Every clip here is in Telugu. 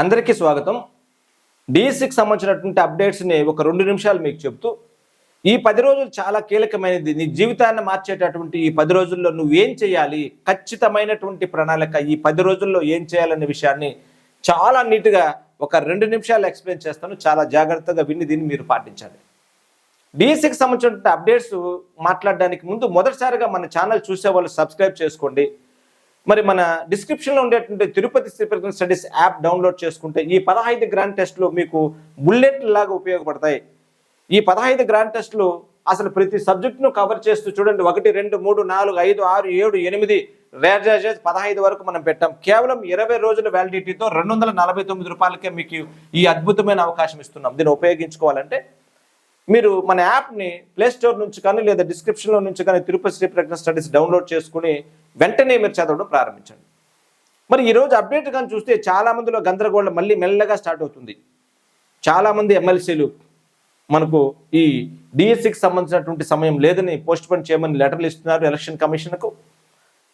అందరికీ స్వాగతం. డిఎస్సికి సంబంధించినటువంటి అప్డేట్స్ని ఒక రెండు నిమిషాలు మీకు చెప్తూ ఈ పది రోజులు చాలా కీలకమైనది. నీ జీవితాన్ని మార్చేటటువంటి ఈ పది రోజుల్లో నువ్వు ఏం చేయాలి? ఖచ్చితమైనటువంటి ప్రణాళిక ఈ పది రోజుల్లో ఏం చేయాలనే విషయాన్ని చాలా నీట్గా ఒక రెండు నిమిషాలు ఎక్స్ప్లెయిన్ చేస్తాను. చాలా జాగ్రత్తగా విని దీన్ని మీరు పాటించాలి డిఎస్సికి సంబంధించినటువంటి అప్డేట్స్ మాట్లాడడానికి ముందు మొదటిసారిగా మన ఛానల్ చూసే వాళ్ళు సబ్స్క్రైబ్ చేసుకోండి. మరి మన డిస్క్రిప్షన్లో ఉండేటువంటి Tirupati Sriprakruti studies app download చేసుకుంటే ఈ పదహైదు గ్రాండ్ టెస్ట్లు మీకు బుల్లెట్ లాగా ఉపయోగపడతాయి. ఈ పదహైదు గ్రాండ్ టెస్ట్లు అసలు ప్రతి సబ్జెక్ట్ను కవర్ చేస్తూ చూడండి. ఒకటి రెండు మూడు నాలుగు ఐదు ఆరు ఏడు ఎనిమిది రేజెస్ పదహైదు వరకు మనం పెట్టాం. కేవలం ఇరవై రోజుల వ్యాలిడిటీతో రెండు వందల నలభై తొమ్మిది రూపాయలకే మీకు ఈ అద్భుతమైన అవకాశం ఇస్తున్నాం. దీన్ని ఉపయోగించుకోవాలంటే మీరు మన యాప్ని ప్లేస్టోర్ నుంచి కానీ లేదా డిస్క్రిప్షన్లో నుంచి కానీ తిరుపతి శ్రీ ప్రజ్ఞ స్టడీస్ డౌన్లోడ్ చేసుకుని వెంటనే మీరు చదవడం ప్రారంభించండి. మరి ఈరోజు అప్డేట్ కానీ చూస్తే చాలా మందిలో గందరగోళం మళ్ళీ మెల్లగా స్టార్ట్ అవుతుంది. చాలామంది ఎమ్మెల్సీలు మనకు ఈ డిఎస్సికి సంబంధించినటువంటి సమయం లేదని పోస్ట్ పోన్ చేయమని లెటర్లు ఇస్తున్నారు ఎలక్షన్ కమిషన్కు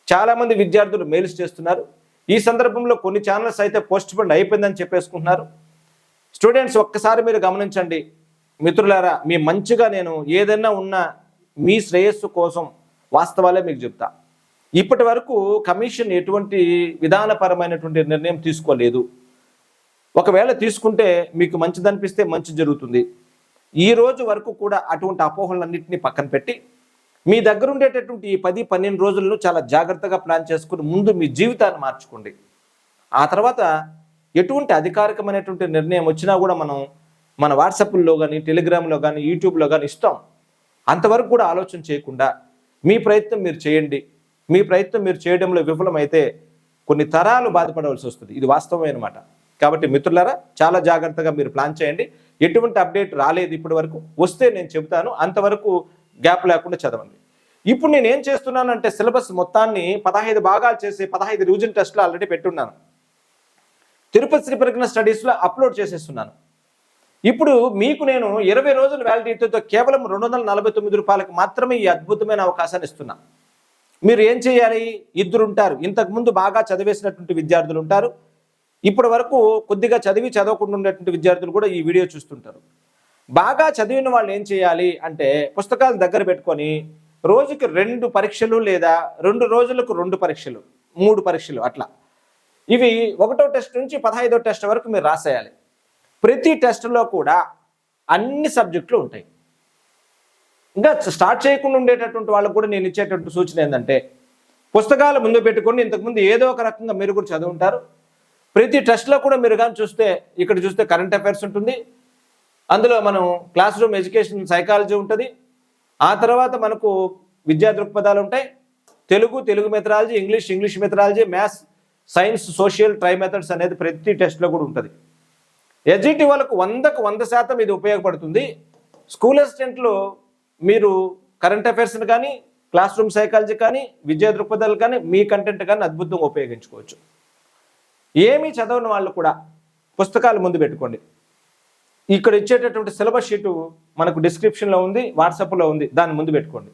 చాలామంది విద్యార్థులు మెయిల్స్ చేస్తున్నారు. ఈ సందర్భంలో కొన్ని ఛానల్స్ అయితే పోస్ట్ పోన్ అయిపోయిందని చెప్పేసుకుంటున్నారు. స్టూడెంట్స్ ఒక్కసారి మీరు గమనించండి. మిత్రులారా మీ మంచిగా నేను ఏదైనా ఉన్నా మీ శ్రేయస్సు కోసం వాస్తవాలే మీకు చెప్తా. ఇప్పటి వరకు కమిషన్ ఎటువంటి విధానపరమైనటువంటి నిర్ణయం తీసుకోలేదు. ఒకవేళ తీసుకుంటే మీకు మంచిదనిపిస్తే మంచి జరుగుతుంది. ఈ రోజు వరకు కూడా అటువంటి అపోహలన్నింటినీ పక్కన పెట్టి మీ దగ్గర ఉండేటటువంటి ఈ పది పన్నెండు రోజులను చాలా జాగ్రత్తగా ప్లాన్ చేసుకుని ముందు మీ జీవితాన్ని మార్చుకోండి. ఆ తర్వాత ఎటువంటి అధికారికమైనటువంటి నిర్ణయం వచ్చినా కూడా మనం మన వాట్సాప్లో కానీ టెలిగ్రామ్లో కానీ యూట్యూబ్లో కానీ ఇస్తాం. అంతవరకు కూడా ఆలోచన చేయకుండా మీ ప్రయత్నం మీరు చేయండి. మీ ప్రయత్నం మీరు చేయడంలో విఫలమైతే కొన్ని తరాలు బాధపడవలసి వస్తుంది. ఇది వాస్తవమైన మాట కాబట్టి మిత్రులారా చాలా జాగ్రత్తగా మీరు ప్లాన్ చేయండి. ఎటువంటి అప్డేట్ రాలేదు ఇప్పటి వరకు వస్తే నేను చెబుతాను. అంతవరకు గ్యాప్ లేకుండా చదవండి. ఇప్పుడు నేను ఏం చేస్తున్నానంటే సిలబస్ మొత్తాన్ని పదహైదు భాగాలు చేసి పదహైదు రివిజన్ టెస్ట్లు ఆల్రెడీ పెట్టున్నాను. తిరుపతి శ్రీ ప్రజ్ఞ స్టడీస్లో అప్లోడ్ చేసేస్తున్నాను. ఇప్పుడు మీకు నేను ఇరవై రోజుల వ్యాలిడిటీతో కేవలం రెండు వందల నలభై తొమ్మిది రూపాయలకు మాత్రమే ఈ అద్భుతమైన అవకాశాన్ని ఇస్తున్నా. మీరు ఏం చేయాలి? ఇద్దరు ఉంటారు. ఇంతకుముందు బాగా చదివేసినటువంటి విద్యార్థులు ఉంటారు. ఇప్పటి వరకు కొద్దిగా చదివి చదవకుండా ఉండేటువంటి విద్యార్థులు కూడా ఈ వీడియో చూస్తుంటారు. బాగా చదివిన వాళ్ళు ఏం చేయాలి అంటే పుస్తకాలు దగ్గర పెట్టుకొని రోజుకి రెండు పరీక్షలు లేదా రెండు రోజులకు రెండు పరీక్షలు మూడు పరీక్షలు అట్లా. ఇవి ఒకటో టెస్ట్ నుంచి పదహైదో టెస్ట్ వరకు మీరు రాసేయాలి. ప్రతి టెస్ట్లో కూడా అన్ని సబ్జెక్టులు ఉంటాయి. ఇంకా స్టార్ట్ చేయకుండా ఉండేటటువంటి వాళ్ళకు కూడా నేను ఇచ్చేటటువంటి సూచన ఏంటంటే పుస్తకాలు ముందు పెట్టుకొని ఇంతకుముందు ఏదో ఒక రకంగా మీరు కూడా చదువుంటారు. ప్రతి టెస్ట్లో కూడా మీరు కానీ చూస్తే ఇక్కడ చూస్తే కరెంట్ అఫైర్స్ ఉంటుంది. అందులో మనం క్లాస్ రూమ్ ఎడ్యుకేషన్ సైకాలజీ ఉంటుంది. ఆ తర్వాత మనకు విద్యా దృక్పథాలు ఉంటాయి. Telugu Telugu methodology English English methodology maths science social try methods అనేది ప్రతి టెస్ట్లో కూడా ఉంటుంది. ఎస్జిటి వాళ్ళకు వందకు వంద శాతం ఇది ఉపయోగపడుతుంది. స్కూల్ అసిస్టెంట్లు మీరు కరెంట్ అఫైర్స్ని కానీ క్లాస్ రూమ్ సైకాలజీ కానీ విద్యా దృక్పథాలు కానీ మీ కంటెంట్ కానీ అద్భుతంగా ఉపయోగించుకోవచ్చు. ఏమీ చదవని వాళ్ళు కూడా పుస్తకాలు ముందు పెట్టుకోండి. ఇక్కడ ఇచ్చేటటువంటి సిలబస్ షీటు మనకు డిస్క్రిప్షన్లో ఉంది వాట్సాప్లో ఉంది దాన్ని ముందు పెట్టుకోండి.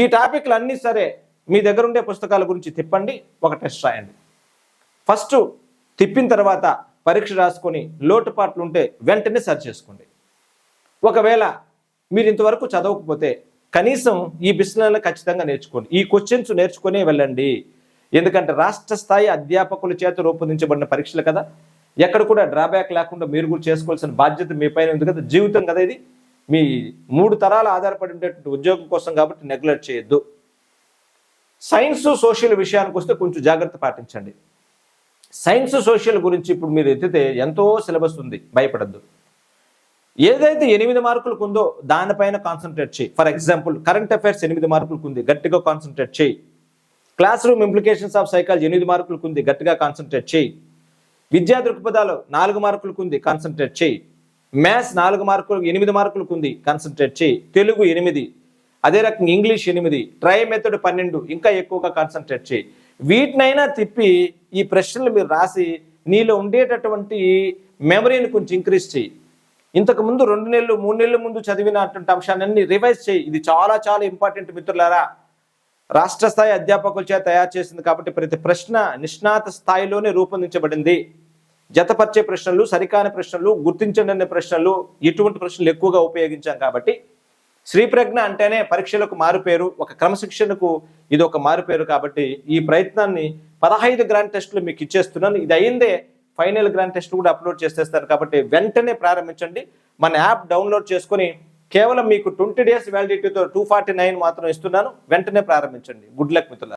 ఈ టాపిక్లు అన్నీ సరే మీ దగ్గర ఉండే పుస్తకాల గురించి తిప్పండి ఒక టెస్ట్ రాయండి. ఫస్ట్ తిప్పిన తర్వాత పరీక్ష రాసుకొని లోటుపాట్లు ఉంటే వెంటనే సర్చ్ చేసుకోండి. ఒకవేళ మీరు ఇంతవరకు చదవకపోతే కనీసం ఈ బిస్నెలను ఖచ్చితంగా నేర్చుకోండి. ఈ క్వశ్చన్స్ నేర్చుకునే వెళ్ళండి. ఎందుకంటే రాష్ట్ర స్థాయి అధ్యాపకుల చేత రూపొందించబడిన పరీక్షలు కదా. ఎక్కడ కూడా డ్రాబ్యాక్ లేకుండా మీరు కూడా చేసుకోవాల్సిన బాధ్యత మీ పైన ఉంది కదా. జీవితం కదా ఇది. మీ మూడు తరాలు ఆధారపడి ఉండేటువంటి ఉద్యోగం కోసం కాబట్టి నెగ్లెక్ట్ చేయొద్దు. సైన్స్ సోషల్ విషయానికి వస్తే కొంచెం జాగ్రత్త పాటించండి. సైన్స్ సోషల్ గురించి ఇప్పుడు మీరు ఎత్తితే ఎంతో సిలబస్ ఉంది భయపడద్దు. ఏదైతే ఎనిమిది మార్కులకు ఉందో దానిపైన కాన్సన్ట్రేట్ చేయి. ఫర్ ఎగ్జాంపుల్ కరెంట్ అఫైర్స్ ఎనిమిది మార్కులకు ఉంది గట్టిగా కాన్సన్ట్రేట్ చేయి. Classroom implications of psychology ఎనిమిది మార్కులకు ఉంది గట్టిగా కాన్సన్ట్రేట్ చేయి. విద్యా దృక్పథాలు నాలుగు మార్కులకు ఉంది కాన్సన్ట్రేట్ చేయి. మ్యాథ్స్ నాలుగు మార్కులు ఎనిమిది మార్కులకు ఉంది కాన్సన్ట్రేట్ చేయి. తెలుగు ఎనిమిది అదే రకంగా ఇంగ్లీష్ ఎనిమిది ట్రై మెథడ్ పన్నెండు ఇంకా ఎక్కువగా కాన్సన్ట్రేట్ చేయి. వీటినైనా తిప్పి ఈ ప్రశ్నలు మీరు రాసి నీలో ఉండేటటువంటి మెమరీని కొంచెం ఇంక్రీజ్ చేయి ఇంతకుముందు రెండు నెలలు మూడు నెలల ముందు చదివినటువంటి అంశాన్ని రివైజ్ చేయి ఇది చాలా చాలా ఇంపార్టెంట్ మిత్రులారా. రాష్ట్ర స్థాయి అధ్యాపకుల చేత తయారు చేసింది కాబట్టి ప్రతి ప్రశ్న నిష్ణాత స్థాయిలోనే రూపొందించబడింది. జతపరిచే ప్రశ్నలు సరికాని ప్రశ్నలు గుర్తించండి ప్రశ్నలు ఇటువంటి ప్రశ్నలు ఎక్కువగా ఉపయోగించాం కాబట్టి శ్రీ ప్రజ్ఞ అంటేనే పరీక్షలకు మారుపేరు ఒక క్రమశిక్షణకు ఇది ఒక మారుపేరు కాబట్టి ఈ ప్రయత్నాన్ని పదహైదు గ్రాండ్ టెస్టులు మీకు ఇచ్చేస్తున్నాను. ఇది అయిందే ఫైనల్ గ్రాండ్ టెస్ట్ కూడా అప్లోడ్ చేసేస్తారు కాబట్టి వెంటనే ప్రారంభించండి. మన యాప్ డౌన్లోడ్ చేసుకొని కేవలం మీకు ట్వంటీ డేస్ వ్యాలిడిటీతో టూ ఫార్టీ నైన్ మాత్రం ఇస్తున్నాను. వెంటనే ప్రారంభించండి. గుడ్ లక్ మిత్రులు